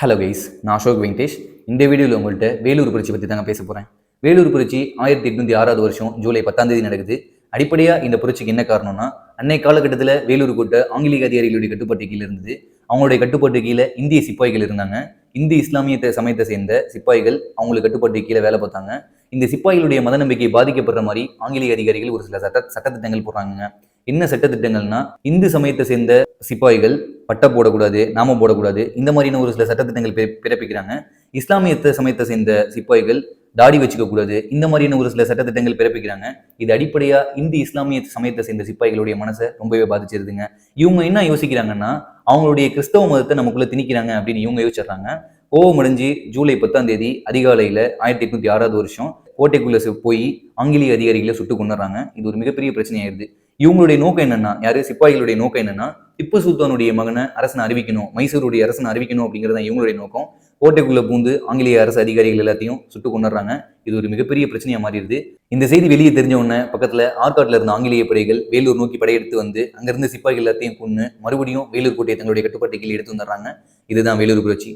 Hello guys நான் அசோக் வெங்கடேஷ். இந்த வீடியோவில் உங்கள்கிட்ட வேலூர் புரட்சி பற்றி தாங்க பேச போகிறேன் வேலூர் புரட்சி ஆயிரத்தி எட்நூத்தி ஆறாவது வருஷம் ஜூலை பத்தாம் தேதி நடக்குது. அடிப்படையாக இந்த புரட்சிக்கு என்ன காரணம்னா அன்னைய காலகட்டத்தில் வேலூர் கோட்டை ஆங்கிலேய அதிகாரிகளுடைய கட்டுப்பாட்டு கீழே இருந்தது. அவங்களுடைய கட்டுப்பாட்டு கீழே இந்திய சிப்பாய்கள் இருந்தாங்க. இந்து இஸ்லாமிய சமயத்தை சேர்ந்த சிப்பாய்கள் அவங்களுக்கு கட்டுப்பாட்டு கீழே வேலை பார்த்தாங்க. இந்த சிப்பாய்களுடைய மத நம்பிக்கை பாதிக்கப்படுற மாதிரி ஆங்கிலேய அதிகாரிகள் ஒரு சில சட்ட சட்டத்திட்டங்கள் போடுறாங்க என்ன சட்டத்திட்டங்கள்னா இந்து சமயத்தை சேர்ந்த சிப்பாய்கள் பட்டை போடக்கூடாது நாம போடக்கூடாது இந்த மாதிரியான ஒரு சில சட்டத்திட்டங்கள் பிற- பிறப்பிக்கிறாங்க. இஸ்லாமியத்தை சமயத்தை சேர்ந்த சிப்பாய்கள் தாடி வச்சுக்க கூடாது இந்த மாதிரியான ஒரு சில சட்டத்திட்டங்கள் பிறப்பிக்கிறாங்க. இது அடிப்படையா இந்து இஸ்லாமிய சமயத்தை சேர்ந்த சிப்பாய்களுடைய மனசை ரொம்பவே பாதிச்சிருதுங்க. இவங்க என்ன யோசிக்கிறாங்கன்னா அவங்களுடைய கிறிஸ்தவ மதத்தை நமக்குள்ள திணிக்கிறாங்க அப்படின்னு இவங்க யோசிச்சிடுறாங்க. கோவம் அடைஞ்சு ஜூலை பத்தாம் தேதி அதிகாலையில ஆயிரத்தி எட்நூத்தி ஆறாவது வருஷம் கோட்டைக்குள்ள போய் ஆங்கிலேய அதிகாரிகளை சுட்டு கொண்டுறாங்க இது ஒரு மிகப்பெரிய பிரச்சனையாயிருது இவங்களுடைய நோக்கம் என்னன்னா யாரு? சிப்பாய்களுடைய நோக்கம் என்னன்னா திப்பு சுல்தானுடைய மகனை அரசனை அறிவிக்கணும் மைசூருடைய அரசனை அறிவிக்கணும் அப்படிங்கிறது தான் இவங்களுடைய நோக்கம். கோட்டைக்குள்ள பூந்து ஆங்கிலேய அரசு அதிகாரிகள் எல்லாத்தையும் சுட்டு கொண்டுறாங்க இது ஒரு மிகப்பெரிய பிரச்சனையா மாறிடுது. இந்த செய்தி வெளியே தெரிஞ்ச உடனே பக்கத்துல ஆற்காட்டுல இருந்த ஆங்கிலேய படைகள் வேலூர் நோக்கி படையெடுத்து வந்து அங்கிருந்து சிப்பாய்கள் எல்லாத்தையும் கொண்டு மறுபடியும் வேலூர் கோட்டையை தங்களுடைய கட்டுப்பாட்டு கீழே எடுத்து வந்துடுறாங்க. இதுதான் வேலூர் புரட்சி.